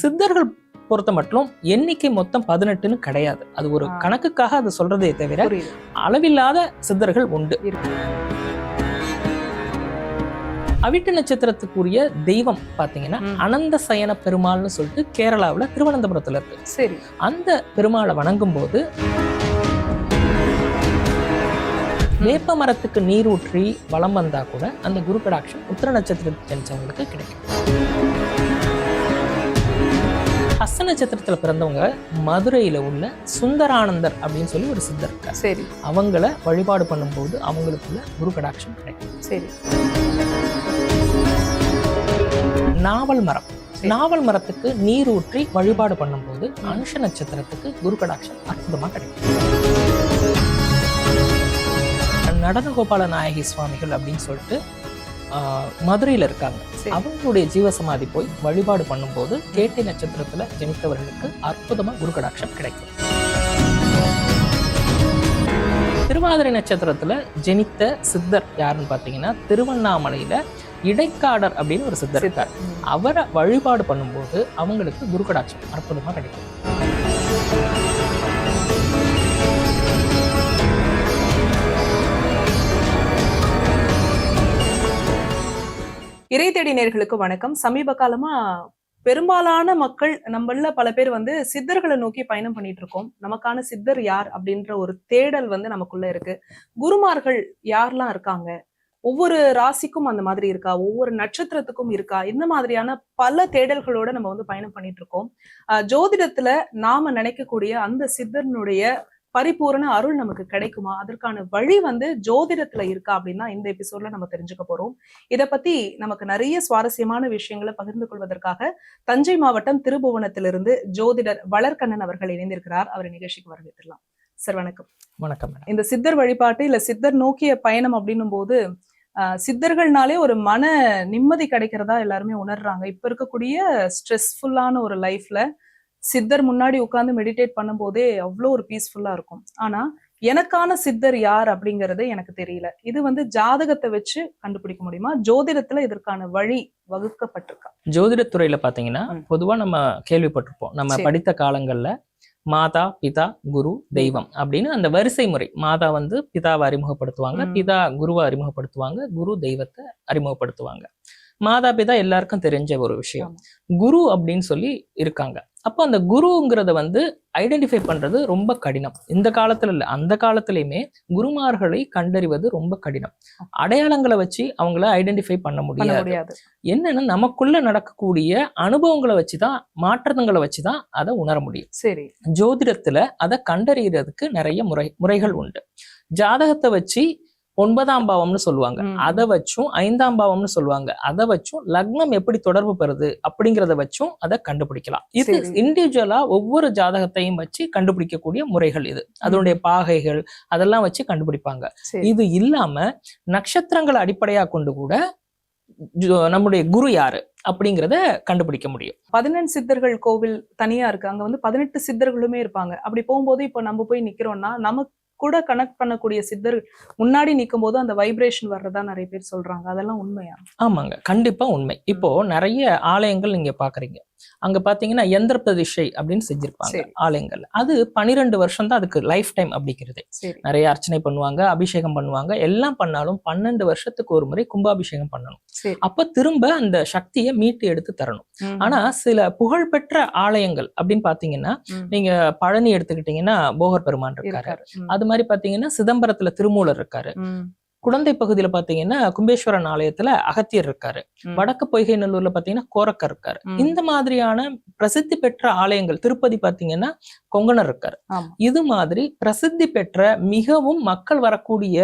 சித்தர்கள் பொறுத்த மட்டும் எண்ணிக்கை மொத்தம் பதினெட்டுன்னு கிடையாது. அது ஒரு. கணக்குக்காக அதை சொல்றதே தவிர அளவில்லாத சித்தர்கள் உண்டு. அவிட்ட நட்சத்திரத்துக்குரிய தெய்வம் பாத்தீங்கன்னா ம். அனந்த சயன பெருமாள்னு சொல்லிட்டு கேரளாவுல திருவனந்தபுரத்துல இருக்கு. சரி. அந்த பெருமாளை வணங்கும் போது வேப்ப மரத்துக்கு நீர் ஊற்றி வலம் வந்தா கூட அந்த குரு கடாட்சம் உத்திர நட்சத்திரத்தை ஜனிச்சவங்களுக்கு கிடைக்கும். ஹஸ்த நட்சத்திரத்துல பிறந்தவங்க மதுரையில உள்ள சுந்தரானந்தர் அப்படின்னு சொல்லி ஒரு சித்தர் இருக்கார். சரி. அவங்கள வழிபாடு பண்ணும்போது அவங்களுக்குள்ள குரு கடாட்சம் கிடைக்கும். சரி. நாவல் மரம். நாவல் மரத்துக்கு நீர் ஊற்றி வழிபாடு பண்ணும்போது அனுஷ நட்சத்திரத்துக்கு குரு கடாட்சம் அற்புதமா கிடைக்கும். நடனகோபால நாயகி சுவாமிகள் அப்படின்னு சொல்லிட்டு மதுரையில இருக்காங்க. அவங்களுடைய ஜீவசமாதி போய் வழிபாடு பண்ணும்போது கேட்டை நட்சத்திரத்துல ஜனித்தவர்களுக்கு அற்புதமா குரு கடாட்சம் கிடைக்கும். திருவாதிரை நட்சத்திரத்துல ஜனித்த சித்தர் யாருன்னு பாத்தீங்கன்னா திருவண்ணாமலையில இடைக்காடர் அப்படின்னு ஒரு சித்தர் இருக்கார். அவரை வழிபாடு பண்ணும்போது அவங்களுக்கு குரு கடாட்சம் அற்புதமா கிடைக்கும். இறை தேடி நேர்களுக்கு வணக்கம். சமீப காலமா பெரும்பாலான மக்கள் நம்மள பல பேர் வந்து சித்தர்களை நோக்கி பயணம் பண்ணிட்டு இருக்கோம் நமக்கான சித்தர் யார் அப்படின்ற ஒரு தேடல் வந்து நமக்குள்ள இருக்கு. குருமார்கள் யாரெல்லாம் இருக்காங்க? ஒவ்வொரு ராசிக்கும் அந்த மாதிரி இருக்கா? ஒவ்வொரு நட்சத்திரத்துக்கும் இருக்கா? இந்த மாதிரியான பல தேடல்களோட நம்ம வந்து பயணம் பண்ணிட்டு இருக்கோம் ஜோதிடத்துல நாம நினைக்கக்கூடிய அந்த சித்தர்னுடைய பரிபூரண அருள் நமக்கு கிடைக்குமா? அதற்கான வழி வந்து ஜோதிடத்துல இருக்கா அப்படின்னா இந்த எபிசோட்ல நம்ம தெரிஞ்சுக்க போறோம். இத பத்தி நமக்கு நிறைய சுவாரஸ்யமான விஷயங்களை பகிர்ந்து கொள்வதற்காக தஞ்சை மாவட்டம் திருபுவனத்திலிருந்து ஜோதிடர் வளர்கண்ணன் அவர்கள் இணைந்திருக்கிறார். அவரை நிகழ்ச்சிக்கு வரவேற்றலாம் சார் வணக்கம். வணக்கம் இந்த சித்தர் வழிபாட்டு இல்ல சித்தர் நோக்கிய பயணம் அப்படின்னும் போது சித்தர்கள்னாலே ஒரு மன நிம்மதி கிடைக்கிறதா எல்லாருமே உணர்றாங்க. இப்ப இருக்கக்கூடிய ஸ்ட்ரெஸ்ஃபுல்லான ஒரு லைஃப்ல சித்தர் முன்னாடி உட்கார்ந்து மெடிடேட் பண்ணும்போதே அவ்வளோ ஒரு பீஸ்ஃபுல்லா இருக்கும். ஆனா எனக்கான சித்தர் யார் அப்படிங்கறது எனக்கு தெரியல. இது வந்து ஜாதகத்தை வச்சு கண்டுபிடிக்க முடியுமா? ஜோதிடத்துல இதற்கான வழி வகுக்கப்பட்டிருக்கா? ஜோதிடத்துறையில பாத்தீங்கன்னா. பொதுவா நம்ம கேள்விப்பட்டிருப்போம். நம்ம. படித்த காலங்கள்ல மாதா பிதா குரு தெய்வம் அப்படின்னு அந்த வரிசை முறை. மாதா வந்து பிதாவை அறிமுகப்படுத்துவாங்க. பிதா குருவை அறிமுகப்படுத்துவாங்க குரு தெய்வத்தை அறிமுகப்படுத்துவாங்க. மாதா பிதா எல்லாருக்கும் தெரிஞ்ச ஒரு விஷயம். குரு அப்படின்னு சொல்லி இருக்காங்க. அப்போ அந்த குருங்கிறத வந்து ஐடென்டிஃபை பண்றது ரொம்ப கடினம். இந்த காலத்துல இல்ல அந்த காலத்திலயுமே குருமார்களை கண்டறிவது ரொம்ப கடினம். அடையாளங்களை வச்சு அவங்கள ஐடென்டிஃபை பண்ண முடியாது. என்னன்னா நமக்குள்ள நடக்கக்கூடிய அனுபவங்களை வச்சுதான் மாற்றங்களை வச்சுதான் அதை உணர முடியும். சரி. ஜோதிடத்துல அதை கண்டறியறதுக்கு நிறைய முறை முறைகள் உண்டு. ஜாதகத்தை வச்சு ஒன்பதாம் பாவம்னு சொல்லுவாங்க. அதை வச்சும் ஐந்தாம் பாவம்னு சொல்லுவாங்க. அதை வச்சும் லக்னம் எப்படி தொடர்பு பெறுது அப்படிங்கிறத வச்சும் அதை கண்டுபிடிக்கலாம். இது. இண்டிவிஜுவலா ஒவ்வொரு ஜாதகத்தையும் வச்சு கண்டுபிடிக்கக்கூடிய முறைகள் இது. அதனுடைய பாகைகள் அதெல்லாம் வச்சு கண்டுபிடிப்பாங்க. இது இல்லாம நட்சத்திரங்களை அடிப்படையா கொண்டு கூட நம்முடைய குரு யாரு அப்படிங்கிறத கண்டுபிடிக்க முடியும். பதினெண் சித்தர்கள் கோவில் தனியா இருக்கு. அங்க வந்து பதினெட்டு சித்தர்களுமே இருப்பாங்க. அப்படி போகும்போது இப்போ நம்ம போய் நிக்கிறோம்னா நமக்கு கூட கனெக்ட் பண்ணக்கூடிய சித்தர் முன்னாடி நிற்கும் போது அந்த வைப்ரேஷன் வர்றதா நிறைய பேர் சொல்றாங்க. அதெல்லாம் உண்மையா? ஆமாங்க. கண்டிப்பா உண்மை. இப்போ நிறைய ஆலயங்கள் நீங்க பாக்குறீங்க. அங்க பாத்தீங்கன்னா எந்திர பிரதிஷ்டை அப்படின்னு செஞ்சிருப்பாங்க சரி. ஆலயங்கள் அது பன்னிரெண்டு வருஷம் தான் அதுக்கு லைஃப் டைம் அப்படிங்கிறது. நிறைய அர்ச்சனை பண்ணுவாங்க அபிஷேகம் பண்ணுவாங்க எல்லாம் பண்ணாலும் பன்னெண்டு வருஷத்துக்கு ஒரு முறை கும்பாபிஷேகம் பண்ணணும். அப்ப திரும்ப அந்த சக்தியை மீட்டு எடுத்து தரணும். ஆனா சில புகழ்பெற்ற ஆலயங்கள் அப்படின்னு பாத்தீங்கன்னா. நீங்க பழனி எடுத்துக்கிட்டீங்கன்னா போகர் பெருமான் இருக்காரு. அது மாதிரி பாத்தீங்கன்னா சிதம்பரத்துல திருமூலர் இருக்காரு. குழந்தை பகுதியில பாத்தீங்கன்னா கும்பேஸ்வரன் ஆலயத்துல அகத்தியர் இருக்காரு. வடக்கு பொய்கை நல்லூர்ல பாத்தீங்கன்னா கோரக்கர் இருக்காரு. இந்த மாதிரியான பிரசித்தி பெற்ற ஆலயங்கள் திருப்பதி பாத்தீங்கன்னா கொங்கணர் இருக்காரு. இது மாதிரி பிரசித்தி பெற்ற மிகவும் மக்கள் வரக்கூடிய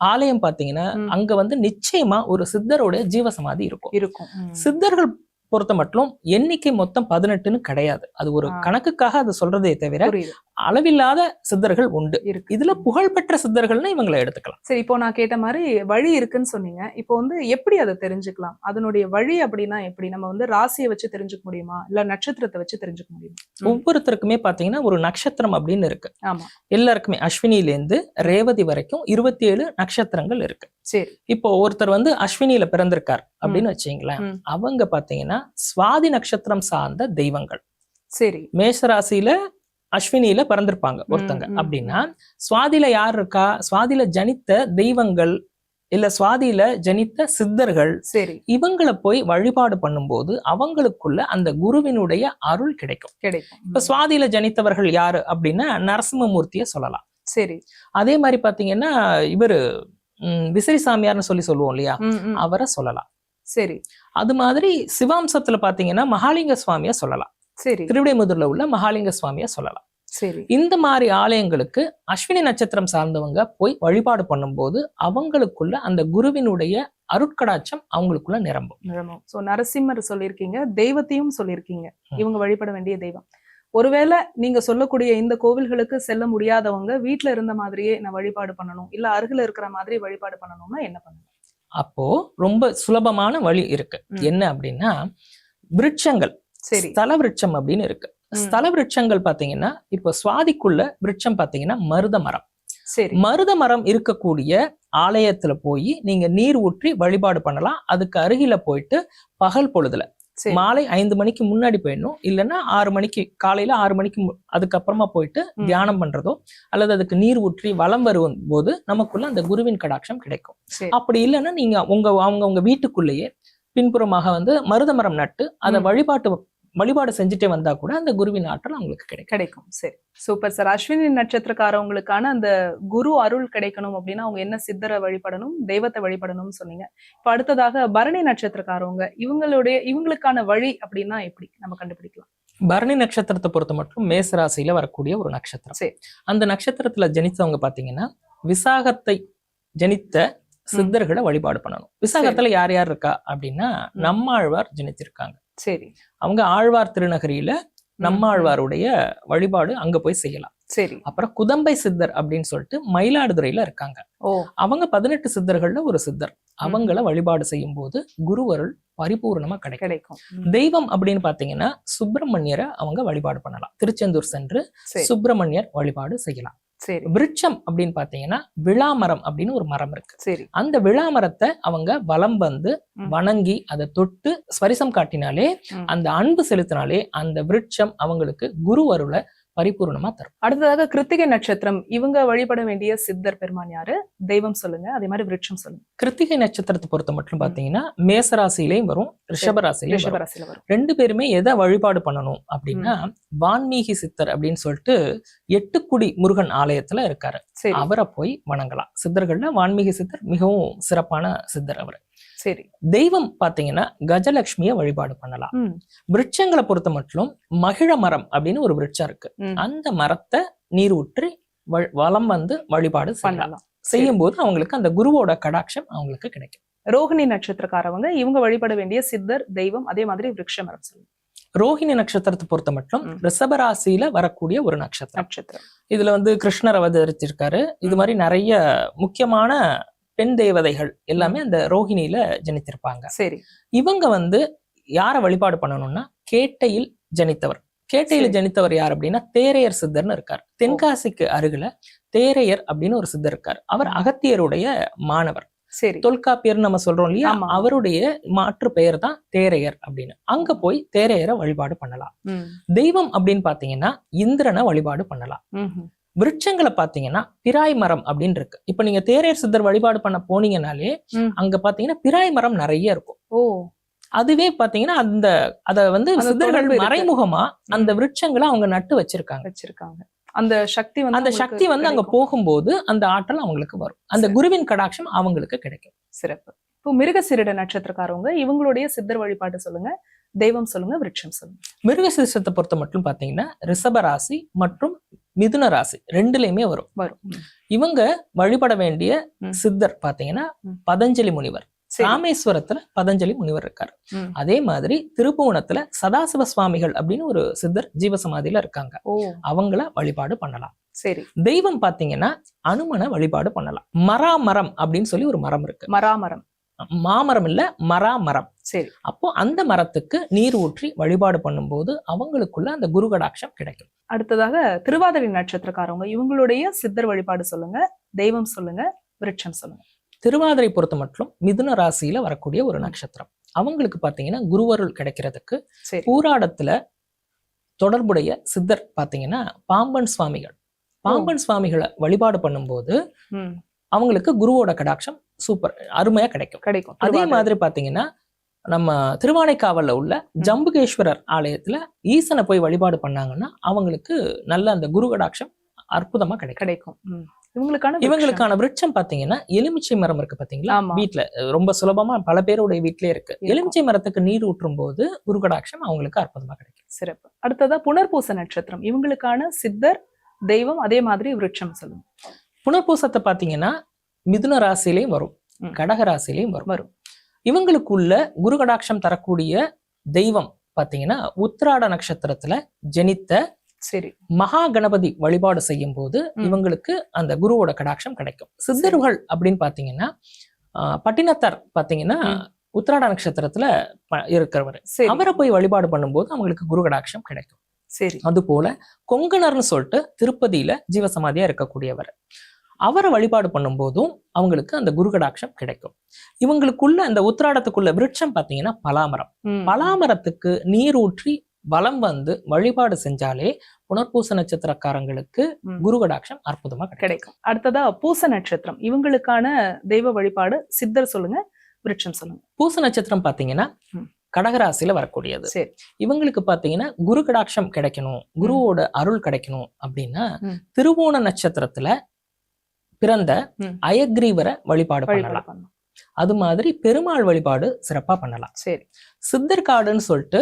ஆலயம் பாத்தீங்கன்னா. அங்க வந்து நிச்சயமா ஒரு சித்தரோட ஜீவசமாதி இருக்கும் இருக்கும். சித்தர்கள் பொறுத்த மட்டும் எண்ணிக்கை மொத்தம் பதினெட்டுன்னு கிடையாது. அது ஒரு. கணக்குக்காக அதை சொல்றதே தவிர அளவில்லாத சித்தர்கள் உண்டு. இதுல புகழ்பெற்ற சித்தர்கள்னு இவங்களை எடுத்துக்கலாம். சரி இப்போ நான் கேட்ட மாதிரி வழி இருக்குன்னு சொன்னீங்க. இப்போ வந்து எப்படி அதை தெரிஞ்சுக்கலாம்? அதனுடைய வழி அப்படின்னா எப்படி? நம்ம வந்து ராசியை வச்சு தெரிஞ்சுக்க முடியுமா? இல்ல நட்சத்திரத்தை வச்சு தெரிஞ்சுக்க முடியுமா. ஒவ்வொருத்தருக்குமே பாத்தீங்கன்னா ஒரு நட்சத்திரம் அப்படின்னு இருக்கு. ஆமா. எல்லாருக்குமே அஸ்வினில இருந்து ரேவதி வரைக்கும் இருபத்தி ஏழு நட்சத்திரங்கள் இருக்கு. சரி. இப்போ ஒருத்தர் வந்து அஸ்வினியில பிறந்திருக்கார் அப்படின்னு வச்சீங்களேன். அவங்க பாத்தீங்கன்னா சுவாதி நட்சத்திரம் சார்ந்த தெய்வங்கள். சரி. மேஷராசியில அஸ்வினியில பிறந்திருப்பாங்க ஒருத்தங்க. அப்படின்னா சுவாதியில யார் இருக்கா? சுவாதியில ஜனித்த தெய்வங்கள் இல்ல சுவாதியில ஜனித்த சித்தர்கள் சரி. இவங்களை போய் வழிபாடு பண்ணும்போது அவங்களுக்குள்ள அந்த குருவினுடைய அருள் கிடைக்கும். கிடைக்கும். இப்ப சுவாதியில ஜனித்தவர்கள் யாரு? அப்படின்னா நரசிம்மமூர்த்திய சொல்லலாம். சரி. அதே மாதிரி பாத்தீங்கன்னா இவரு விசிறி சாமியார்னு சொல்லி சொல்லுவோம் இல்லையா. அவரை சொல்லலாம். சரி. அது மாதிரி சிவாம்சத்துல பாத்தீங்கன்னா மகாலிங்க சுவாமிய சொல்லலாம். சரி. திருவிடைமுதூர்ல உள்ள மகாலிங்க சுவாமிய சொல்லலாம். சரி. இந்த மாதிரி ஆலயங்களுக்கு அஸ்வினி நட்சத்திரம் சார்ந்தவங்க போய் வழிபாடு பண்ணும்போது அவங்களுக்குள்ள அந்த குருவினுடைய அருட்கடாட்சம் அவங்களுக்குள்ள நிரம்பும். நிறமம் சோ நரசிம்மர் சொல்லியிருக்கீங்க தெய்வத்தையும் சொல்லியிருக்கீங்க. இவங்க வழிபட வேண்டிய தெய்வம். ஒருவேளை நீங்க சொல்லக்கூடிய இந்த கோவில்களுக்கு செல்ல முடியாதவங்க வீட்ல இருந்த மாதிரியே நான் வழிபாடு பண்ணணும் இல்ல அருகில இருக்கிற மாதிரி வழிபாடு பண்ணணும்னா என்ன பண்ணணும் அப்போ ரொம்ப சுலபமான வழி இருக்கு. என்ன அப்படின்னா விருட்சங்கள். சரி. ஸ்தல விருட்சம் அப்படின்னு இருக்கு. ஸ்தல விருட்சங்கள் பாத்தீங்கன்னா இப்போ சுவாதிக்குள்ள விருட்சம் பாத்தீங்கன்னா மருத மரம். சரி. மருத மரம் இருக்கக்கூடிய ஆலயத்துல போய் நீங்க நீர் ஊற்றி வழிபாடு பண்ணலாம். அதுக்கு அருகில போயிட்டு பகல் பொழுதுல. மாலை ஐந்து மணிக்கு முன்னாடி போயிடணும் இல்லைன்னா ஆறு மணிக்கு காலையில ஆறு மணிக்கு அதுக்கப்புறமா போயிட்டு. தியானம் பண்றதோ அல்லது அதுக்கு நீர் ஊற்றி வலம் வரும் போது நமக்குள்ள அந்த குருவின் கடாட்சம் கிடைக்கும் அப்படி இல்லைன்னா நீங்க உங்க அவங்க உங்க வீட்டுக்குள்ளேயே பின்புறமாக வந்து மருத மரம் நட்டு அதை. வழிபாட்டு வழிபாடு செஞ்சுட்டே வந்தா கூட அந்த குருவின் ஆற்றல் அவங்களுக்கு கிடைக்கும். கிடைக்கும். சரி. Super sir. அஸ்வினி நட்சத்திரக்காரவங்களுக்கான அந்த குரு அருள் கிடைக்கணும் அப்படின்னா அவங்க என்ன சித்தரை வழிபடணும் தெய்வத்தை வழிபடணும்னு சொன்னீங்க. இப்ப அடுத்ததாக பரணி நட்சத்திரக்காரவங்க இவங்களுடைய இவங்களுக்கான வழி அப்படின்னா எப்படி? நம்ம கண்டுபிடிக்கலாம். பரணி நட்சத்திரத்தை பொறுத்த மட்டும் மேச ராசியில வரக்கூடிய ஒரு நட்சத்திரம். சரி. அந்த நட்சத்திரத்துல ஜனித்தவங்க பாத்தீங்கன்னா விசாகத்தை ஜனித்த சித்தர்களை வழிபாடு பண்ணணும். விசாகத்துல யார் யார் இருக்கா அப்படின்னா நம்மாழ்வார் ஜனித்திருக்காங்க சரி. அவங்க ஆழ்வார் திருநகரியில நம்மாழ்வாருடைய வழிபாடு அங்க போய் செய்யலாம். சரி. அப்புறம் குதம்பை சித்தர் அப்படின்னு சொல்லிட்டு மயிலாடுதுறையில இருக்காங்க. ஓ. அவங்க பதினெட்டு சித்தர்கள்ல ஒரு சித்தர். அவங்கள வழிபாடு செய்யும் போது குருவருள் பரிபூர்ணமா கிடைக்கும். தெய்வம் அப்படின்னு பாத்தீங்கன்னா சுப்பிரமணியரை அவங்க வழிபாடு பண்ணலாம். திருச்செந்தூர் சென்று சுப்பிரமணியர் வழிபாடு செய்யலாம். சரி விருட்சம் அப்படின்னு பாத்தீங்கன்னா விழாமரம் அப்படின்னு ஒரு மரம் இருக்கு சரி அந்த விழாமரத்தை அவங்க வலம் வந்து. வணங்கி அதை தொட்டு ஸ்பரிசம் காட்டினாலே. அந்த அன்பு செலுத்தினாலே அந்த விருட்சம் அவங்களுக்கு குரு அருளை பரிபூர்ணமா தரும். அடுத்ததாக கிருத்திகை நட்சத்திரம். இவங்க வழிபட வேண்டிய சித்தர் பெருமான் யாரு? தெய்வம் சொல்லுங்க. அதே மாதிரி விருட்சம் சொல்லுங்க. கிருத்திகை நட்சத்திரத்தை பொறுத்த மட்டும் பாத்தீங்கன்னா மேசராசிலையும் வரும் ரிஷபராசிலையும் வரும். ரிஷபராசில வரும். ரெண்டு பேருமே எதை வழிபாடு பண்ணணும் அப்படின்னா வான்மீகி சித்தர் அப்படின்னு சொல்லிட்டு எட்டுக்குடி முருகன் ஆலயத்துல இருக்காரு. அவரை போய் வணங்கலாம். சித்தர்கள்ல வான்மீகி சித்தர் மிகவும் சிறப்பான சித்தர் அவர். சரி. தெய்வம் பாத்தீங்கன்னா கஜலட்சுமியை வழிபாடு பண்ணலாம். விருட்சங்களை பொறுத்த மட்டும் மகிழ மரம் அப்படின்னு ஒரு விருட்சம் இருக்கு. அந்த மரத்தை நீர் ஊற்றி வ- வலம் வந்து வழிபாடு பண்ணலாம். செய்யும் போது அவங்களுக்கு அந்த குருவோட கடாட்சம் அவங்களுக்கு கிடைக்கும். ரோகிணி நட்சத்திரக்காரவங்க இவங்க வழிபட வேண்டிய சித்தர் தெய்வம் அதே மாதிரி விருட்ச மரம் சொல்லுங்க ரோஹிணி நட்சத்திரத்தை பொறுத்த மட்டும். ரிஷபராசியில வரக்கூடிய ஒரு நட்சத்திரம். நட்சத்திரம். இதுல வந்து கிருஷ்ணர் அவதரிச்சிருக்காரு. இது மாதிரி நிறைய முக்கியமான பெண் தேவதைகள் எல்லாமே அந்த ரோஹிணியில ஜனித்திருப்பாங்க. சரி. இவங்க வந்து யாரை வழிபாடு பண்ணணும்னா கேட்டையில் ஜனித்தவர். கேட்டையில். ஜனித்தவர் யார் அப்படின்னா தேரையர் சித்தர்னு இருக்கார். தென்காசிக்கு அருகில தேரையர் அப்படின்னு ஒரு சித்தர் இருக்கார். அவர் அகத்தியருடைய மாணவர். சரி. தொல்காப்பியர் நம்ம சொல்றோம் இல்லையா. அவருடைய மாற்று பெயர் தான் தேரையர் அப்படின்னு. அங்க போய் தேரையரை வழிபாடு பண்ணலாம். தெய்வம் அப்படின்னு பாத்தீங்கன்னா இந்திரனை வழிபாடு பண்ணலாம். விருட்சங்களை பாத்தீங்கன்னா பிராய் மரம் அப்படின்னு இருக்கு. இப்ப நீங்க தேரையர் சித்தர் வழிபாடு பண்ண போனீங்கனாலே. அங்க பாத்தீங்கன்னா பிராய் மரம் நிறைய இருக்கும். ஓ. அதுவே பாத்தீங்கன்னா அந்த அத வந்து சித்தர்கள். மறைமுகமா அந்த விருட்சங்களை அவங்க நட்டு வச்சிருக்காங்க. வச்சிருக்காங்க. அந்த சக்தி வந்து அந்த சக்தி வந்து அங்க. போகும்போது அந்த ஆற்றல் அவங்களுக்கு வரும். அந்த. குருவின் கடாட்சம் அவங்களுக்கு கிடைக்கும். சிறப்பு. இப்போ மிருகசிரிட நட்சத்திரக்காரவங்க இவங்களுடைய சித்தர் வழிபாடு சொல்லுங்க. தெய்வம் சொல்லுங்க விருட்சம் சொல்லுங்க. மிருகசிருஷத்தை பொறுத்த மட்டும் பாத்தீங்கன்னா ரிஷப ராசி மற்றும் மிதுன ராசி ரெண்டுலயுமே வரும். வரும். இவங்க வழிபட வேண்டிய. சித்தர் பாத்தீங்கன்னா. பதஞ்சலி முனிவர். ராமேஸ்வரத்துல பதஞ்சலி முனிவர் இருக்காரு. அதே மாதிரி திருப்புவனத்துல சதாசிவ சுவாமிகள் அப்படின்னு ஒரு சித்தர் ஜீவசமாதியில இருக்காங்க. அவங்கள வழிபாடு பண்ணலாம். சரி. தெய்வம் பாத்தீங்கன்னா அனுமனை வழிபாடு பண்ணலாம். மராமரம் அப்படின்னு சொல்லி ஒரு மரம் இருக்கு. மராமரம். மாமரம் இல்ல மராமரம். சரி. அப்போ அந்த மரத்துக்கு நீர் ஊற்றி வழிபாடு பண்ணும்போது அவங்களுக்குள்ள அந்த குரு கடாட்சம் கிடைக்கும். அடுத்ததாக திருவாதிரை நட்சத்திரக்காரவங்க இவங்களுடைய சித்தர் வழிபாடு சொல்லுங்க தெய்வம் சொல்லுங்க விருட்சம் சொல்லுங்க. திருவாதிரை பொறுத்த மட்டும் மிதுன ராசியில வரக்கூடிய ஒரு நட்சத்திரம். அவங்களுக்கு பாத்தீங்கன்னா குருவருள் கிடைக்கிறதுக்கு சரி. பூராடத்துல தொடர்புடைய சித்தர் பாத்தீங்கன்னா பாம்பன் சுவாமிகள். பாம்பன் சுவாமிகளை வழிபாடு பண்ணும்போது அவங்களுக்கு குருவோட கடாட்சம் சூப்பர் அருமையா கிடைக்கும். கிடைக்கும். அதே. மாதிரி பாத்தீங்கன்னா நம்ம திருவானைக்காவல்ல உள்ள ஜம்புகேஸ்வரர் ஆலயத்துல ஈசனை போய் வழிபாடு பண்ணாங்கன்னா அவங்களுக்கு நல்ல அந்த குரு கடாட்சம் அற்புதமா கிடைக்கும். கிடைக்கும். இவங்களுக்கான. இவங்களுக்கான விருட்சம் பாத்தீங்கன்னா எலுமிச்சை மரம் இருக்கு பாத்தீங்களா? அஹ் ரொம்ப சுலபமா பல பேருடைய வீட்லயே இருக்கு. எலுமிச்சை மரத்துக்கு நீர் ஊற்றும் போது குரு கடாட்சம் அவங்களுக்கு அற்புதமா கிடைக்கும். சிறப்பு. அடுத்ததா புனர்பூச நட்சத்திரம். இவங்களுக்கான சித்தர் தெய்வம் அதே மாதிரி விருட்சம் சொல்லுங்க. புனர்பூசத்தை பாத்தீங்கன்னா மிதுன ராசியிலையும் வரும். கடக ராசியிலையும் வரும். வரும். இவங்களுக்குள்ள குரு கடாட்சம் தரக்கூடிய தெய்வம் பாத்தீங்கன்னா உத்திராட நட்சத்திரத்துல ஜனித்த சரி. மகா கணபதி வழிபாடு செய்யும் போது. இவங்களுக்கு அந்த குருவோட கடாட்சம் கிடைக்கும். சித்தர்கள் அப்படின்னு பாத்தீங்கன்னா பட்டினத்தார் பாத்தீங்கன்னா. உத்திராட நட்சத்திரத்துல இருக்கிறவர். அவரை போய் வழிபாடு பண்ணும்போது அவங்களுக்கு குரு கடாட்சம் கிடைக்கும். சரி. அது போல கொங்கணர்னு சொல்லிட்டு திருப்பதியில ஜீவசமாதியா இருக்கக்கூடியவர். அவரை வழிபாடு பண்ணும்போதும் அவங்களுக்கு அந்த குரு கடாட்சம் கிடைக்கும். இவங்களுக்குள்ள அந்த உத்திராடத்துக்குள்ள விருட்சம் பாத்தீங்கன்னா பலாமரம். பலாமரத்துக்கு நீர் ஊற்றி வலம் வந்து வழிபாடு செஞ்சாலே புனர்பூச நட்சத்திரக்காரங்களுக்கு ம். குரு கடாட்சம் அற்புதமா கிடைக்கும். அடுத்ததா பூச நட்சத்திரம். இவங்களுக்கான தெய்வ வழிபாடு சித்தர் சொல்லுங்க விருட்சம் சொல்லுங்க. பூச நட்சத்திரம் பாத்தீங்கன்னா. கடகராசியில வரக்கூடியது. இவங்களுக்கு பாத்தீங்கன்னா குரு கடாட்சம் கிடைக்கணும் குருவோட அருள் கிடைக்கணும் அப்படின்னா. திருவோண நட்சத்திரத்துல பிறந்த. அயக்ரீவரை வழிபாடு பண்ணலாம். அது மாதிரி பெருமாள் வழிபாடு சிறப்பா பண்ணலாம். சரி. சித்தர்காடுன்னு சொல்லிட்டு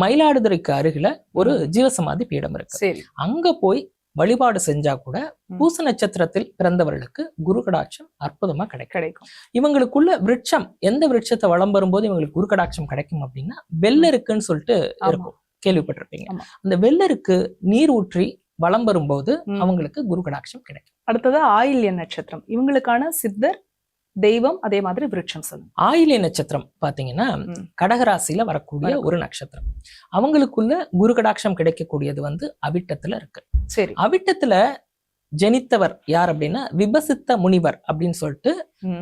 மயிலாடுதுறைக்கு அருகில ஒரு ஜீவசமாதி பீடம் இருக்கு. சரி. அங்க போய் வழிபாடு செஞ்சா கூட. பூச நட்சத்திரத்தில் பிறந்தவர்களுக்கு குரு கடாட்சம் அற்புதமா கிடைக்கும். கிடைக்கும். இவங்களுக்குள்ள விருட்சம் எந்த விருட்சத்தை வளம் வரும்போது இவங்களுக்கு குரு கடாட்சம் கிடைக்கும் அப்படின்னா வெள்ளருக்குன்னு சொல்லிட்டு. இருக்கும். கேள்விப்பட்டிருப்பீங்க. அந்த வெள்ளருக்கு நீர் ஊற்றி வளம் வரும்போது. அவங்களுக்கு குரு கடாட்சம் கிடைக்கும். அடுத்ததா ஆயில்ய நட்சத்திரம் இவங்களுக்கான சித்தர் தெய்வம் அதே மாதிரி விருட்சம் சொல்லுங்க ஆயிலை நட்சத்திரம் பாத்தீங்கன்னா. கடகராசியில வரக்கூடிய. ஒரு நட்சத்திரம் அவங்களுக்குள்ள குரு கடாட்சம் கிடைக்கக்கூடியது வந்து அவிட்டத்துல இருக்கு சரி அவிட்டத்துல ஜனித்தவர் யார் அப்படின்னா விபசித்த முனிவர் அப்படின்னு சொல்லிட்டு.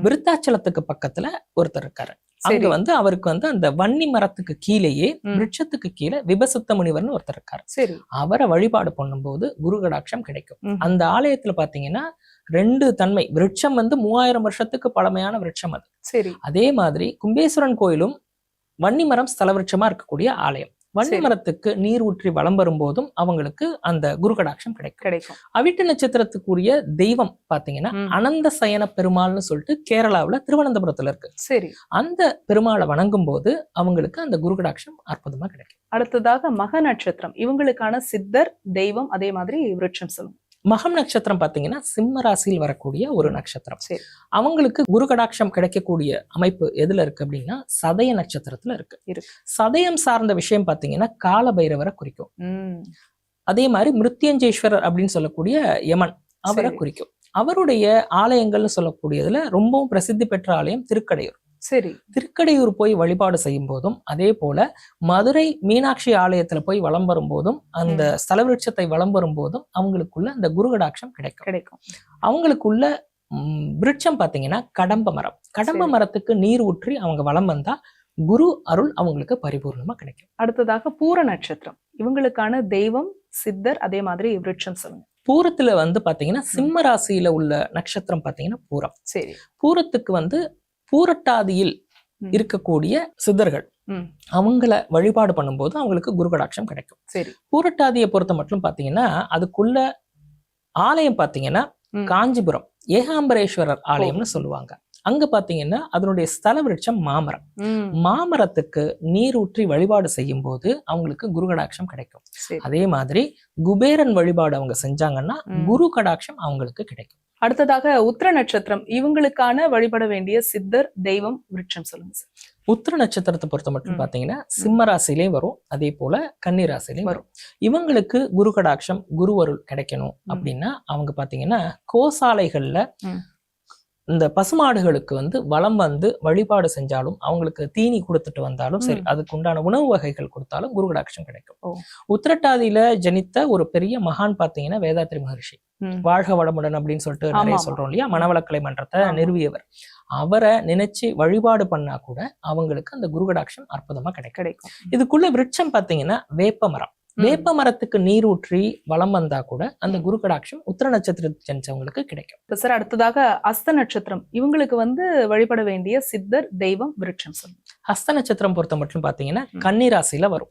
விருத்தாச்சலத்துக்கு பக்கத்துல ஒருத்தர் இருக்காரு அங்க வந்து அவருக்கு வந்து அந்த வன்னி மரத்துக்கு கீழேயே. விருட்சத்துக்கு கீழே விபசித்த முனிவர்னு ஒருத்தர் இருக்காரு. சரி. அவரை வழிபாடு பண்ணும்போது குரு கடாட்சம் கிடைக்கும். அந்த ஆலயத்துல பாத்தீங்கன்னா ரெண்டு தன்மை. விருட்சம் வந்து மூவாயிரம் வருஷத்துக்கு பழமையான விருட்சம் அது. சரி. அதே மாதிரி கும்பேஸ்வரன் கோயிலும் வன்னி மரம் ஸ்தல விருட்சமா இருக்கக்கூடிய ஆலயம். வன்னி. மரத்துக்கு நீர் ஊற்றி வலம் வரும்போதும் அவங்களுக்கு அந்த குரு கடாட்சம் கிடைக்கும். கிடைக்கும். அவிட்ட நட்சத்திரத்துக்குரிய தெய்வம் பாத்தீங்கன்னா. அனந்த சயன பெருமாள்னு சொல்லிட்டு கேரளாவுல திருவனந்தபுரத்துல இருக்கு. சரி. அந்த பெருமாளை வணங்கும் போது அவங்களுக்கு அந்த குரு கடாட்சம் அற்புதமா கிடைக்கும். அடுத்ததாக மக நட்சத்திரம். இவங்களுக்கான சித்தர் தெய்வம் அதே மாதிரி விருட்சம் சொல்லுங்க. மகம் நட்சத்திரம் பாத்தீங்கன்னா சிம்ம ராசியில் வரக்கூடிய ஒரு நட்சத்திரம். அவங்களுக்கு குரு கடாட்சம் கிடைக்கக்கூடிய அமைப்பு எதுல இருக்கு அப்படின்னா சதய நட்சத்திரத்துல இருக்கு. சதயம் சார்ந்த விஷயம் பாத்தீங்கன்னா கால பைரவரை குறிக்கும். அதே மாதிரி மிருத்யஞ்சேஸ்வரர் அப்படின்னு சொல்லக்கூடிய யமன் அவரை. குறிக்கும் அவருடைய ஆலயங்கள்னு சொல்லக்கூடியதுல ரொம்பவும் பிரசித்தி பெற்ற ஆலயம் திருக்கடையூர் சரி. திருக்கடையூர் போய் வழிபாடு செய்யும் போதும் அதே போல மதுரை மீனாட்சி ஆலயத்துல போய் வலம் வரும்போதும் அந்த ஸ்தல விருட்சத்தை வலம் வரும்போதும் அவங்களுக்குள்ள அந்த குரு கடாட்சம் கிடைக்கும். கிடைக்கும். அவங்களுக்குள்ள விருட்சம் பாத்தீங்கன்னா கடம்ப மரம். கடம்ப. மரத்துக்கு நீர் ஊற்றி அவங்க வலம் வந்தா குரு அருள் அவங்களுக்கு பரிபூர்ணமா கிடைக்கும். அடுத்ததாக பூர நட்சத்திரம். இவங்களுக்கான தெய்வம் சித்தர் அதே மாதிரி விருட்சம் சொல்லுங்க. பூரத்துல வந்து பாத்தீங்கன்னா சிம்ம ராசியில உள்ள நட்சத்திரம் பாத்தீங்கன்னா பூரம். சரி. பூரத்துக்கு வந்து பூரட்டாதியில். இருக்கக்கூடிய சித்தர்கள். அவங்கள வழிபாடு பண்ணும்போது அவங்களுக்கு குரு கடாட்சம் கிடைக்கும் சரி பூரட்டாதியை பொறுத்த மட்டும் பாத்தீங்கன்னா அதுக்குள்ள ஆலயம் பாத்தீங்கன்னா. காஞ்சிபுரம் ஏகாம்பரேஸ்வரர் ஆலயம்னு சொல்லுவாங்க அங்க பாத்தீங்கன்னா அதனுடைய ஸ்தல விருட்சம் மாமரம். மாமரத்துக்கு நீர் ஊற்றி வழிபாடு செய்யும் போது அவங்களுக்கு குரு கடாட்சம் கிடைக்கும் அதே மாதிரி குபேரன் வழிபாடு அவங்க செஞ்சாங்கன்னா. குரு கடாட்சம் அவங்களுக்கு கிடைக்கும் அடுத்ததாக உத்திர நட்சத்திரம் இவங்களுக்கான வழிபட வேண்டிய சித்தர் தெய்வம் விருட்சம் சொல்லுங்க சார் உத்திர நட்சத்திரத்தை பொறுத்த மட்டும். பாத்தீங்கன்னா சிம்ம ராசிலையும் வரும் அதே போல கன்னி ராசிலையும் வரும். இவங்களுக்கு குரு கடாட்சம் குரு அருள் கிடைக்கணும் அப்படின்னா அவங்க பாத்தீங்கன்னா கோசாலைகள்ல. இந்த பசுமாடுகளுக்கு வந்து வலம் வந்து வழிபாடு செஞ்சாலும் அவங்களுக்கு தீனி கொடுத்துட்டு வந்தாலும் சரி. அதுக்கு உண்டான உணவு வகைகள் கொடுத்தாலும் குரு கடாட்சம் கிடைக்கும். உத்திரட்டாதியில ஜனித்த ஒரு பெரிய மகான் பாத்தீங்கன்னா வேதாத்ரி மகர்ஷி. வாழ்க வளமுடன் அப்படின்னு சொல்லிட்டு நிறைய. சொல்றோம் இல்லையா மனவளக்கலை மன்றத்தை. நிறுவியவர் அவரை நினைச்சு வழிபாடு பண்ணா கூட அவங்களுக்கு அந்த குரு கடாட்சம் அற்புதமா கிடைக்கும் கிடைக்கும் இதுக்குள்ள விருட்சம் பாத்தீங்கன்னா வேப்ப மரம். வேப்ப மரத்துக்கு நீர் ஊற்றி வலம் வந்தா கூட அந்த குரு கடாட்சம் உத்திர நட்சத்திரத்தை ஜனிச்சவங்களுக்கு கிடைக்கும். சார் அடுத்ததாக அஸ்த நட்சத்திரம். இவங்களுக்கு வந்து வழிபட வேண்டிய சித்தர் தெய்வம் விருட்சம் சொல்லுங்க. ஹஸ்த நட்சத்திரம் பொறுத்த மட்டும் பாத்தீங்கன்னா. கன்னிராசியில வரும்.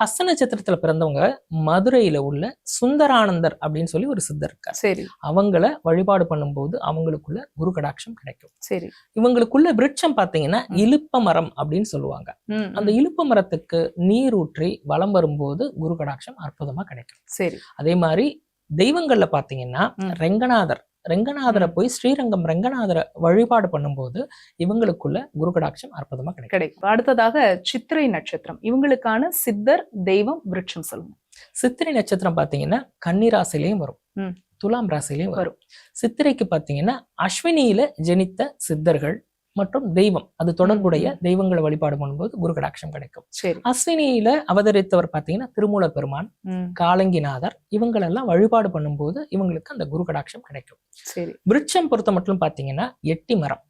ஹஸ்த நட்சத்திரத்துல பிறந்தவங்க மதுரையில உள்ள சுந்தரானந்தர் அப்படின்னு சொல்லி ஒரு சித்தர் இருக்கார். சரி. அவங்கள வழிபாடு பண்ணும்போது அவங்களுக்குள்ள குரு கடாட்சம் கிடைக்கும். சரி. இவங்களுக்குள்ள விருட்சம் பாத்தீங்கன்னா. இலுப்ப மரம் அப்படின்னு சொல்லுவாங்க. அந்த. இலுப்ப மரத்துக்கு நீர் ஊற்றி வலம் வரும்போது குரு கடாட்சம் அற்புதமா கிடைக்கும். சரி. அதே மாதிரி தெய்வங்கள்ல பாத்தீங்கன்னா. ரெங்கநாதர். ரெங்கநாதரை. போய் ஸ்ரீரங்கம் ரெங்கநாதரை வழிபாடு பண்ணும்போது இவங்களுக்குள்ள குரு கடாட்சம் அற்புதமா கிடைக்கும். கிடைக்கும். அடுத்ததாக சித்திரை நட்சத்திரம். இவங்களுக்கான சித்தர் தெய்வம் விருட்சம் சொல்லுங்க சித்திரை நட்சத்திரம் பாத்தீங்கன்னா கன்னிராசிலையும் வரும். ம். துலாம் ராசிலையும் வரும். வரும். சித்திரைக்கு பாத்தீங்கன்னா அஸ்வினியில ஜனித்த சித்தர்கள் மற்றும் தெய்வம். அது தொடர்புடைய. தெய்வங்களை வழிபாடு பண்ணும்போது குரு கடாட்சம் கிடைக்கும். சரி. அஸ்வினியில அவதரித்தவர் பாத்தீங்கன்னா திருமூலர் பெருமான் காலங்கிநாதர் இவங்களெல்லாம் வழிபாடு பண்ணும்போது இவங்களுக்கு அந்த குரு கடாட்சம் கிடைக்கும். சரி. விருட்சம் பொறுத்த மட்டும் பாத்தீங்கன்னா எட்டி மரம்.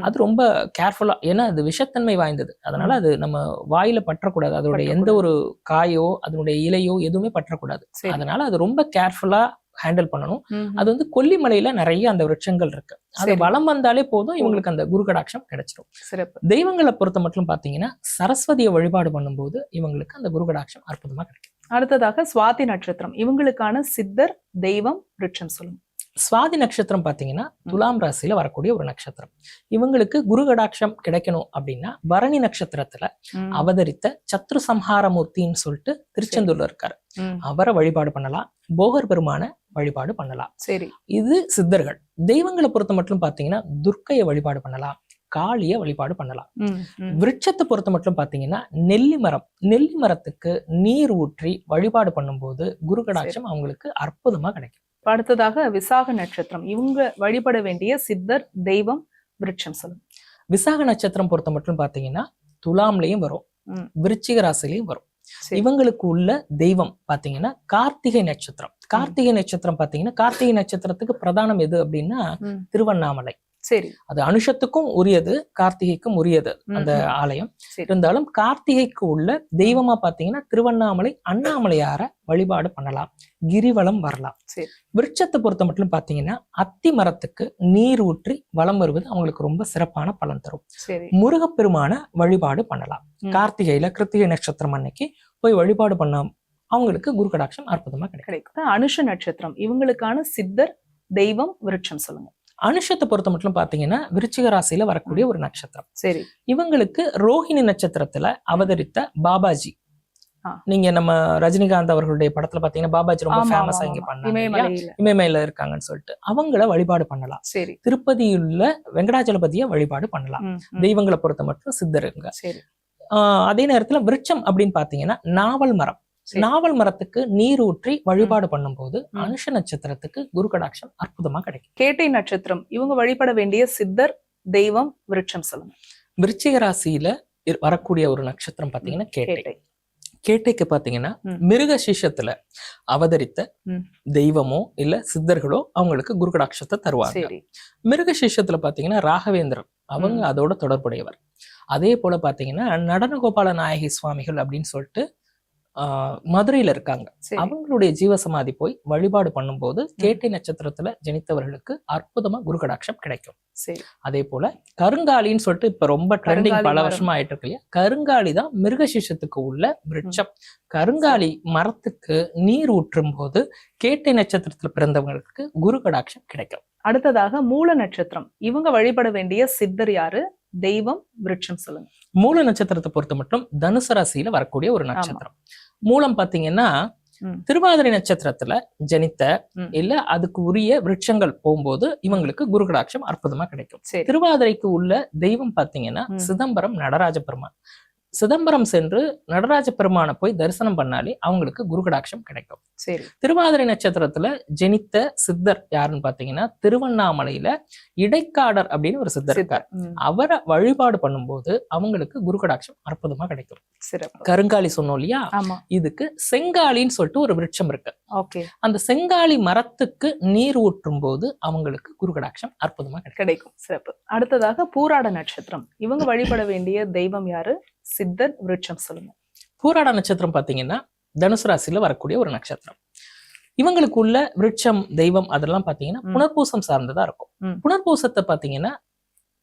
அது ரொம்ப கேர்ஃபுல்லா ஏன்னா அது விஷத்தன்மை வாய்ந்தது. அதனால அது நம்ம வாயில பற்றக்கூடாது. அதோட எந்த ஒரு காயோ அதனுடைய இலையோ எதுவுமே பற்றக்கூடாது. அதனால அது ரொம்ப கேர்ஃபுல்லா ஹேண்டில் பண்ணணும். அது வந்து கொல்லிமலையில நிறைய அந்த விருட்சங்கள் இருக்கு. அது. வலம் வந்தாலே போதும் இவங்களுக்கு அந்த குரு கடாட்சம் கிடைச்சிரும். சிறப்பு. தெய்வங்களை பொறுத்த மட்டும் பாத்தீங்கன்னா சரஸ்வதியை வழிபாடு பண்ணும்போது இவங்களுக்கு அந்த குரு கடாட்சம் அற்புதமா கிடைக்கும். அடுத்ததாக சுவாதி நட்சத்திரம். இவங்களுக்கான சித்தர் தெய்வம் விருட்சம் சொல்லுங்க. சுவாதி நட்சத்திரம் பாத்தீங்கன்னா துலாம் ராசியில வரக்கூடிய ஒரு நட்சத்திரம். இவங்களுக்கு குரு கடாட்சம் கிடைக்கணும் அப்படின்னா பரணி நட்சத்திரத்துல அவதரித்த சத்ரு சம்ஹாரமூர்த்தின்னு சொல்லிட்டு திருச்செந்தூர்ல இருக்காரு. அவரை வழிபாடு பண்ணலாம். போகர் பெருமான வழிபாடு பண்ணலாம். சரி. இது சித்தர்கள். தெய்வங்களை பொறுத்த மட்டும் பாத்தீங்கன்னா துர்க்கையை வழிபாடு பண்ணலாம். காளிய வழிபாடு பண்ணலாம். விருட்சத்தை பொறுத்த மட்டும் பாத்தீங்கன்னா நெல்லி மரம். நெல்லி மரத்துக்கு நீர் ஊற்றி வழிபாடு பண்ணும்போது குரு கடாட்சம் அவங்களுக்கு அற்புதமா கிடைக்கும். அடுத்ததாக விசாக நட்சத்திரம். இவங்க வழிபட வேண்டிய சித்தர் தெய்வம் விருட்சம் சொல்லுங்க. விசாக நட்சத்திரம் பொறுத்த மட்டும் பாத்தீங்கன்னா துலாம்லயும் வரும். விருச்சிக ராசிலையும் வரும். இவங்களுக்கு உள்ள தெய்வம் பாத்தீங்கன்னா கார்த்திகை நட்சத்திரம். கார்த்திகை நட்சத்திரம் பாத்தீங்கன்னா கார்த்திகை நட்சத்திரத்துக்கு பிரதானம் எது அப்படின்னா. திருவண்ணாமலை. சரி. அது அனுஷத்துக்கும் உரியது கார்த்திகைக்கும் உரியது அந்த. ஆலயம். இருந்தாலும் கார்த்திகைக்கு உள்ள தெய்வமா பாத்தீங்கன்னா திருவண்ணாமலை அண்ணாமலையார வழிபாடு பண்ணலாம். கிரிவலம் வரலாம். சரி. விருட்சத்தை பொறுத்த மட்டும் பாத்தீங்கன்னா அத்தி மரத்துக்கு நீர் ஊற்றி வலம் வருவது அவங்களுக்கு ரொம்ப சிறப்பான பலன் தரும். முருகப்பெருமான வழிபாடு பண்ணலாம். கார்த்திகையில கிருத்திகை நட்சத்திரம் அன்னைக்கு போய் வழிபாடு பண்ண அவங்களுக்கு குரு கடாட்சம் அற்புதமா கிடைக்கும். கிடைக்கும். அனுஷ நட்சத்திரம். இவங்களுக்கான சித்தர் தெய்வம் விருட்சம் சொல்லுங்க. அனுஷத்தை பொறுத்த மட்டும் பாத்தீங்கன்னா விருச்சிக ராசியில வரக்கூடிய ஒரு நட்சத்திரம். சரி. இவங்களுக்கு ரோஹிணி நட்சத்திரத்துல அவதரித்த பாபாஜி. நீங்க நம்ம ரஜினிகாந்த் அவர்களுடைய படத்துல பாத்தீங்கன்னா பாபாஜி ரொம்ப ஃபேமஸா இங்க. பண்ணாங்க? இமயமலையில. இருக்காங்கன்னு சொல்லிட்டு. அவங்கள வழிபாடு பண்ணலாம். சரி. திருப்பதியுள்ள வெங்கடாச்சலபதிய வழிபாடு பண்ணலாம். தெய்வங்களை பொறுத்த மட்டும் சித்தருங்க. அதே நேரத்துல விருட்சம் அப்படின்னு பாத்தீங்கன்னா நாவல் மரம். நாவல் மரத்துக்கு நீர் ஊற்றி வழிபாடு பண்ணும்போது. அனுஷ நட்சத்திரத்துக்கு குரு கடாட்சம் அற்புதமா கிடைக்கும். கேட்டை நட்சத்திரம். இவங்க வழிபட வேண்டிய சித்தர் தெய்வம் விருட்சம் சொல்லுங்க. விருச்சிக ராசியில வரக்கூடிய ஒரு நட்சத்திரம் பாத்தீங்கன்னா கேட்டை. கேட்டை. கேட்டைக்கு பாத்தீங்கன்னா. மிருக சீஷத்துல அவதரித்த. தெய்வமோ இல்ல சித்தர்களோ அவங்களுக்கு குரு கடாட்சத்தை தருவாங்க. மிருக சீஷத்துல பாத்தீங்கன்னா ராகவேந்திரன். அவங்க. அதோட தொடர்புடையவர். அதே போல பாத்தீங்கன்னா நடனகோபால நாயகி சுவாமிகள் அப்படின்னு சொல்லிட்டு மதுரையில இருக்காங்க. அவங்களுடைய ஜீவசமாதி போய் வழிபாடு பண்ணும்போது கேட்டை நட்சத்திரத்துல ஜனித்தவர்களுக்கு அற்புதமா குரு கடாட்சம் கிடைக்கும் அதே போல கருங்காலின்னு சொல்லிட்டு இப்ப ரொம்ப ட்ரெண்டிங் பல. வருஷமா ஆயிட்டு இருக்கு இல்லையா? கருங்காலி தான் மிருகசீஷத்துக்கு உள்ள விருட்சம். கருங்காலி மரத்துக்கு நீர் ஊற்றும் போது கேட்டை நட்சத்திரத்துல பிறந்தவங்களுக்கு குரு கடாட்சம் கிடைக்கும். அடுத்ததாக மூல நட்சத்திரம். இவங்க வழிபட வேண்டிய சித்தர் யாரு? தெய்வம் விருட்சம் சொல்லுங்க. மூல நட்சத்திரத்தை பொறுத்த மட்டும் தனுசு ராசியில வரக்கூடிய ஒரு நட்சத்திரம். மூலம் பாத்தீங்கன்னா. திருவாதிரை நட்சத்திரத்துல ஜனித்த. இல்ல அதுக்கு உரிய விருட்சங்கள் போகும்போது இவங்களுக்கு குரு கடாட்சம் அற்புதமா கிடைக்கும் திருவாதிரைக்கு உள்ள தெய்வம் பாத்தீங்கன்னா. சிதம்பரம் நடராஜ பெருமான் சிதம்பரம் சென்று நடராஜ பெருமானை போய் தரிசனம் பண்ணாலே அவங்களுக்கு குரு கடாட்சம் கிடைக்கும். சரி. திருவாதிரை நட்சத்திரத்துல ஜெனித்த சித்தர் யாருன்னு பாத்தீங்கன்னா திருவண்ணாமலையில இடைக்காடர் அப்படின்னு ஒரு சித்தர் இருக்கார். அவரை வழிபாடு பண்ணும்போது அவங்களுக்கு குரு கடாட்சம் அற்புதமா கிடைக்கும். சிறப்பு. கருங்காலி சொன்னோம் இல்லையா? ஆமா. இதுக்கு செங்காலின்னு சொல்லிட்டு ஒரு விருட்சம் இருக்கு. ஓகே. அந்த செங்காலி மரத்துக்கு நீர் ஊற்றும் போது அவங்களுக்கு குரு கடாட்சம் அற்புதமா கிடைக்கும். சிறப்பு. அடுத்ததாக பூராட நட்சத்திரம். இவங்க வழிபட வேண்டிய தெய்வம் யாரு? சித்தர் விருட்சம் சொல்லுங்க. பூராட நட்சத்திரம் பாத்தீங்கன்னா தனுசு ராசியில வரக்கூடிய ஒரு நட்சத்திரம். இவங்களுக்கு உள்ள விருட்சம் தெய்வம் அதெல்லாம் பாத்தீங்கன்னா ம். புனர்பூசம் சார்ந்ததா இருக்கும். புனர்பூசத்தை பாத்தீங்கன்னா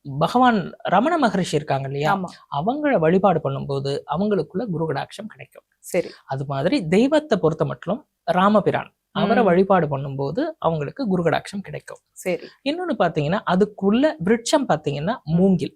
பகவான் ரமண மகரிஷி இருக்காங்க இல்லையா? அவங்கள வழிபாடு பண்ணும்போது அவங்களுக்குள்ள குரு கடாட்சம் கிடைக்கும். சரி. அது மாதிரி தெய்வத்தை பொறுத்த மட்டும் ராமபிரான் அவரை வழிபாடு பண்ணும்போது அவங்களுக்கு குரு கடாட்சம் கிடைக்கும். சரி. இன்னொன்னு பாத்தீங்கன்னா அதுக்குள்ள விருட்சம் பாத்தீங்கன்னா மூங்கில்.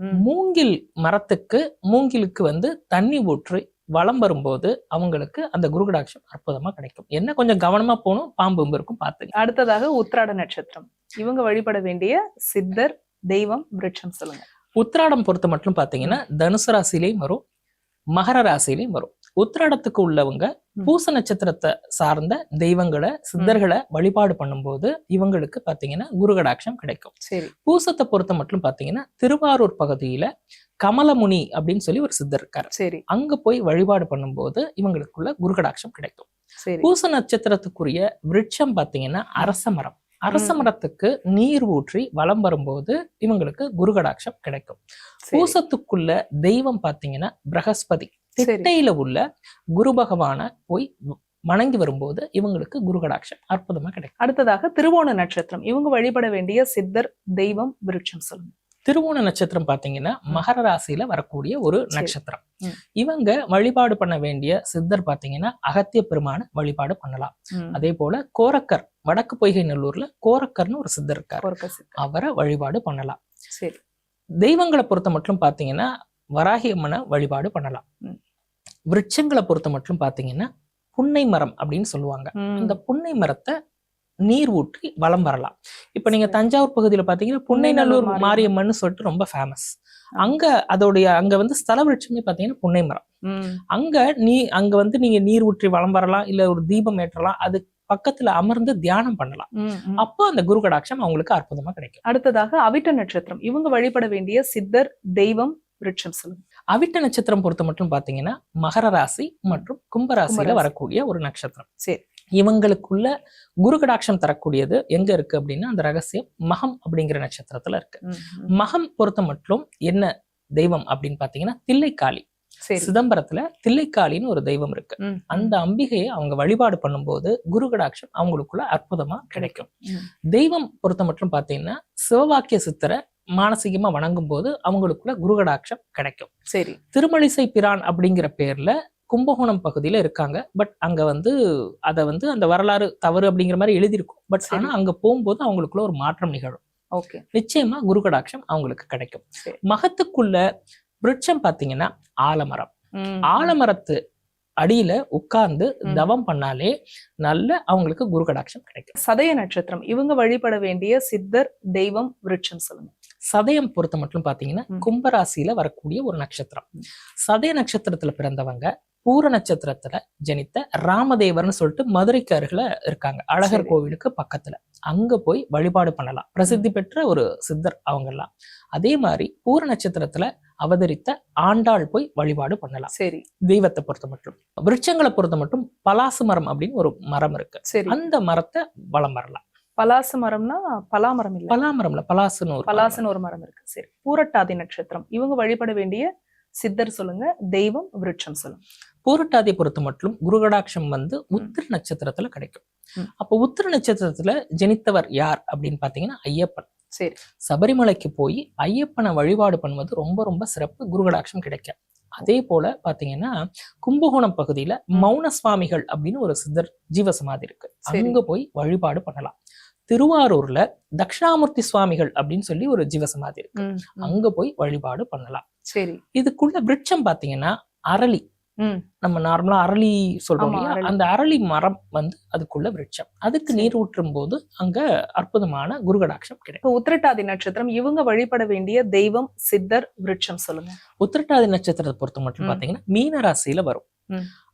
மூங்கில் மரத்துக்கு மூங்கிலுக்கு வந்து தண்ணி ஊற்றி வளம் வரும்போது அவங்களுக்கு அந்த குரு கடாட்சம் அற்புதமா கிடைக்கும். என்ன? கொஞ்சம் கவனமா போகணும். பாம்பு இருக்கும். பாத்துங்க. அடுத்ததாக உத்திராட நட்சத்திரம். இவங்க வழிபட வேண்டிய சித்தர் தெய்வம் விருட்சம் சொல்லுங்க. உத்திராடம் பொறுத்த மட்டும் பாத்தீங்கன்னா தனுசு ராசியிலையும் வரும் மகர ராசியிலையும் வரும். உத்திராடத்துக்கு உள்ளவங்க. பூச நட்சத்திரத்தை சார்ந்த தெய்வங்களை சித்தர்களை வழிபாடு பண்ணும்போது இவங்களுக்கு பாத்தீங்கன்னா குரு கடாட்சம் கிடைக்கும். சரி. பூசத்தை பொறுத்த மட்டும் பாத்தீங்கன்னா திருவாரூர் பகுதியில கமலமுனி அப்படின்னு சொல்லி ஒரு சித்தர் இருக்காரு. சரி. அங்க போய் வழிபாடு பண்ணும்போது இவங்களுக்குள்ள குரு கடாட்சம் கிடைக்கும் பூச நட்சத்திரத்துக்குரிய விருட்சம் பாத்தீங்கன்னா அரச மரம். அரச. மரத்துக்கு நீர் ஊற்றி வலம் வரும்போது இவங்களுக்கு குரு கடாட்சம் கிடைக்கும். பூசத்துக்குள்ள தெய்வம் பாத்தீங்கன்னா பிரகஸ்பதி. திட்டையில உள்ள குரு பகவான போய் வணங்கி வரும்போது இவங்களுக்கு குரு கடாட்சம் அற்புதமா கிடைக்கும். அடுத்ததாக திருவோண நட்சத்திரம். இவங்க வழிபட வேண்டிய சித்தர் தெய்வம் விருட்சம் சொல்லுங்க. திருவோண நட்சத்திரம் பாத்தீங்கன்னா மகர ராசியில வரக்கூடிய ஒரு. நட்சத்திரம். இவங்க வழிபாடு பண்ண வேண்டிய சித்தர் பாத்தீங்கன்னா அகத்திய பெருமான வழிபாடு பண்ணலாம். அதே போல கோரக்கர் வடக்கு பொய்கை நல்லூர்ல கோரக்கர்னு ஒரு சித்தர் இருக்காரு. அவரை வழிபாடு பண்ணலாம். சரி. தெய்வங்களை பொறுத்த மட்டும் பாத்தீங்கன்னா வராகி அம்மனை வழிபாடு பண்ணலாம். விருட்சங்களை பொறுத்த மட்டும் பாத்தீங்கன்னா புன்னை மரம் அப்படின்னு சொல்லுவாங்க. ம், அந்த புன்னை மரத்தை நீர் ஊற்றி வலம் வரலாம். இப்ப நீங்க. தஞ்சாவூர் பகுதியில பாத்தீங்கன்னா புன்னைநல்லூர் மாரியம்மன் சொல்லிட்டு ரொம்ப ஃபேமஸ். அங்க அதோடைய அங்க வந்து ஸ்தல விருட்சமே பாத்தீங்கன்னா புன்னை மரம். அங்க நீ அங்க வந்து நீங்க நீர் ஊற்றி வலம் வரலாம் இல்ல ஒரு தீபம் ஏற்றலாம் அது பக்கத்துல அமர்ந்து தியானம் பண்ணலாம். அப்போ அந்த குரு கடாட்சம் அவங்களுக்கு அற்புதமா கிடைக்கும். அடுத்ததாக அவிட்ட நட்சத்திரம். இவங்க வழிபட வேண்டிய சித்தர் தெய்வம் விருட்சம் சொல்லுங்க. அவிட்ட நட்சத்திரம் பொறுத்த மட்டும் பாத்தீங்கன்னா மகர ராசி மற்றும் கும்பராசியில கும்பராசி. வரக்கூடிய ஒரு நட்சத்திரம் சரி. இவங்களுக்குள்ள குரு கடாட்சம் தரக்கூடியது எங்க இருக்கு அப்படின்னா அந்த ரகசியம் மகம் அப்படிங்கிற நட்சத்திரத்துல இருக்கு. மகம் பொறுத்த மட்டும் என்ன தெய்வம் அப்படின்னு பாத்தீங்கன்னா தில்லைக்காளி சரி சிதம்பரத்துல தில்லைக்காளின்னு ஒரு தெய்வம் இருக்கு அந்த அம்பிகையை அவங்க வழிபாடு பண்ணும்போது குரு கடாட்சம் அவங்களுக்குள்ள அற்புதமா கிடைக்கும். தெய்வம் பொறுத்த மட்டும் பாத்தீங்கன்னா சிவவாக்கிய சித்தரை மானசீகமா வணங்கும் போது அவங்களுக்குள்ள குரு கடாட்சம் கிடைக்கும். சரி. திருமலிசை பிரான் அப்படிங்கிற பேர்ல கும்பகோணம் பகுதியில இருக்காங்க. பட் அங்க வந்து அத வந்து அந்த வரலாறு தவறு அப்படிங்கிற மாதிரி எழுதியிருக்கும். பட். ஆனா அங்க போகும்போது அவங்களுக்குள்ள ஒரு மாற்றம் நிகழும். ஓகே. நிச்சயமா குரு கடாட்சம் அவங்களுக்கு கிடைக்கும். மகத்துக்குள்ள விருட்சம் பாத்தீங்கன்னா ஆலமரம். ஆலமரத்து அடியில உட்கார்ந்து. தவம் பண்ணாலே நல்ல அவங்களுக்கு குரு கடாட்சம் கிடைக்கும். சதய நட்சத்திரம். இவங்க வழிபட வேண்டிய சித்தர் தெய்வம் விருட்சம் சொல்லுங்க. சதயம் பொறுத்த மட்டும் பாத்தீங்கன்னா ம். கும்பராசியில வரக்கூடிய ஒரு நட்சத்திரம். சதய நட்சத்திரத்துல பிறந்தவங்க பூர நட்சத்திரத்துல ஜனித்த ராமதேவர்னு சொல்லிட்டு மதுரைக்கு அருகில இருக்காங்க. அழகர். கோவிலுக்கு பக்கத்துல. அங்க போய் வழிபாடு பண்ணலாம். பிரசித்தி பெற்ற ஒரு சித்தர் அவங்க எல்லாம் அதே மாதிரி பூர நட்சத்திரத்துல அவதரித்த ஆண்டாள் போய் வழிபாடு பண்ணலாம். சரி. தெய்வத்தை பொறுத்த மட்டும். விருட்சங்களை பொறுத்த மட்டும் பலாசு மரம் அப்படின்னு ஒரு மரம் இருக்கு. சரி. அந்த மரத்தை வலம் வரலாம். பலாசு மரம்னா பலாமரம் இல்ல. பலாமரம்ல பலாசுன்னு ஒரு பலாசுன்னு ஒரு மரம் இருக்கு. சரி. பூரட்டாதி நட்சத்திரம். இவங்க வழிபட வேண்டிய சித்தர் சொல்லுங்க தெய்வம் விருட்சம் சொல்லுங்க. பூரட்டாதி பொறுத்த மட்டும் குருகடாட்சம் வந்து உத்திர நட்சத்திரத்துல கிடைக்கும். அப்போ உத்திர நட்சத்திரத்துல ஜனித்தவர் யார் அப்படின்னு பாத்தீங்கன்னா ஐயப்பன். சரி. சபரிமலைக்கு போய் ஐயப்பனை வழிபாடு பண்ணுவது ரொம்ப ரொம்ப சிறப்பு குருகடாட்சம் கிடைக்கும். அதே போல பாத்தீங்கன்னா கும்பகோணம் பகுதியில மௌன சுவாமிகள் அப்படின்னு ஒரு சித்தர் ஜீவசமாதி இருக்கு. அங்க போய் வழிபாடு பண்ணலாம். திருவாரூர்ல தட்சிணாமூர்த்தி சுவாமிகள் அப்படின்னு சொல்லி ஒரு ஜீவசமாதி இருக்கு. அங்க போய் வழிபாடு பண்ணலாம் சரி இதுக்குள்ள விருட்சம் பாத்தீங்கன்னா அரளி. நம்ம நார்மலா அரளி சொல்றோம். அந்த அரளி மரம் வந்து அதுக்குள்ள விருட்சம் அதுக்கு. நீர் ஊற்றும் போது அங்க அற்புதமான குருகடாட்சம் கிடைக்கும் உத்திரட்டாதி நட்சத்திரம் இவங்க வழிபட வேண்டிய தெய்வம் சித்தர் விருட்சம் சொல்லுங்க உத்திரட்டாதி நட்சத்திரத்தை பொறுத்த மட்டும். பாத்தீங்கன்னா மீன ராசியில வரும்.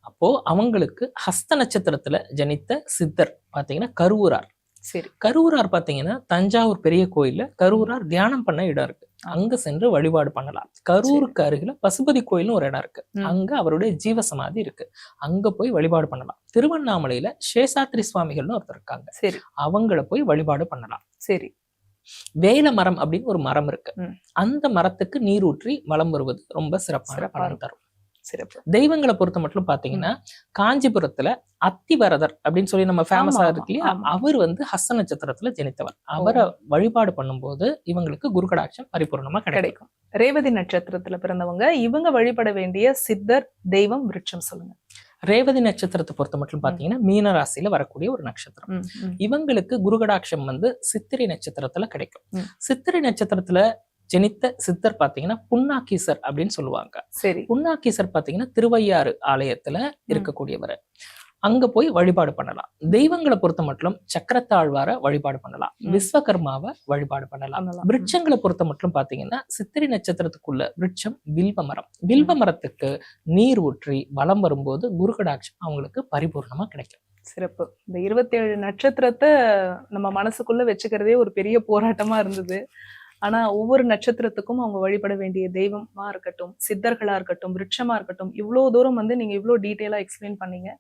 அப்போ அவங்களுக்கு ஹஸ்த நட்சத்திரத்துல ஜனித்த சித்தர் பாத்தீங்கன்னா கருவூரார் சரி கருவூரார் பாத்தீங்கன்னா தஞ்சாவூர் பெரிய கோயில்ல கருவூரார் தியானம் பண்ண இடம் இருக்கு. அங்க சென்று வழிபாடு பண்ணலாம். கரூருக்கு அருகில பசுபதி கோயில்னு ஒரு இடம் இருக்கு. அங்க அவருடைய ஜீவசமாதி இருக்கு. அங்க போய் வழிபாடு பண்ணலாம். திருவண்ணாமலையில சேஷாத்ரி சுவாமிகள்னு ஒருத்தர் இருக்காங்க. சரி. அவங்கள போய் வழிபாடு பண்ணலாம். சரி. வேல மரம் அப்படின்னு ஒரு மரம் இருக்கு. அந்த மரத்துக்கு நீர் ஊற்றி வலம் வருவது ரொம்ப சிறப்பான சிறப்பா பலன். தரும். சிறப்பு. தெய்வங்களை பொறுத்த மட்டும் பாத்தீங்கன்னா காஞ்சிபுரத்துல அத்திவரதர் அப்படின்னு சொல்லி நம்ம ஃபேமஸா இருக்கு இல்லையா. அவர் வந்து ஹஸ்த நட்சத்திரத்துல ஜனித்தவர். அவரை வழிபாடு பண்ணும்போது இவங்களுக்கு குருகடாட்சம் பரிபூர்ணமா கிடைக்கும். ரேவதி நட்சத்திரத்துல பிறந்தவங்க இவங்க வழிபட வேண்டிய சித்தர் தெய்வம் விருட்சம் சொல்லுங்க. ரேவதி நட்சத்திரத்தை பொறுத்த மட்டும் பாத்தீங்கன்னா மீன ராசியில வரக்கூடிய ஒரு நட்சத்திரம். இவங்களுக்கு குருகடாட்சம் வந்து சித்திரை நட்சத்திரத்துல கிடைக்கும். சித்திரை நட்சத்திரத்துல ஜனித்த சித்தர் பாத்தீங்கன்னா புன்னாக்கீசர் அப்படின்னு சொல்லுவாங்க. சரி. புன்னாக்கீசர் பாத்தீங்கன்னா திருவையாறு ஆலயத்துல இருக்கக்கூடியவர். அங்க போய் வழிபாடு பண்ணலாம். தெய்வங்களை பொறுத்த மட்டும் சக்கரத்தாழ்வார வழிபாடு பண்ணலாம். விஸ்வகர்மாவை வழிபாடு பண்ணலாம். விருட்சங்களை பொறுத்த மட்டும் பாத்தீங்கன்னா சித்திரை நட்சத்திரத்துக்குள்ள விருட்சம் வில்வ மரம். வில்வ மரத்துக்கு நீர் ஊற்றி வலம் வரும்போது குருகடாட்சம் அவங்களுக்கு பரிபூர்ணமா கிடைக்கும். சிறப்பு. இந்த இருபத்தேழு நட்சத்திரத்தை நம்ம மனசுக்குள்ள வச்சுக்கிறதே ஒரு பெரிய போராட்டமா இருந்தது. ஆனா ஒவ்வொரு நட்சத்திரத்துக்கும் அவங்க வழிபட வேண்டிய தெய்வமா இருக்கட்டும் சித்தர்களா இருக்கட்டும் விருட்சமா இருக்கட்டும் இவ்வளவு தூரம் வந்து நீங்க இவ்வளவு டீட்டெயிலா எக்ஸ்பிளைன் பண்ணீங்க.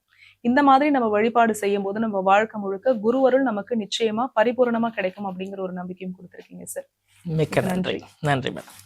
இந்த மாதிரி நம்ம வழிபாடு செய்யும் போது நம்ம வாழ்க்கை முழுக்க குருவருள் நமக்கு நிச்சயமா பரிபூரணமா கிடைக்கும் அப்படிங்கிற ஒரு நம்பிக்கையும் கொடுத்திருக்கீங்க சார் மிக்க நன்றி. நன்றி. நன்றி மேடம்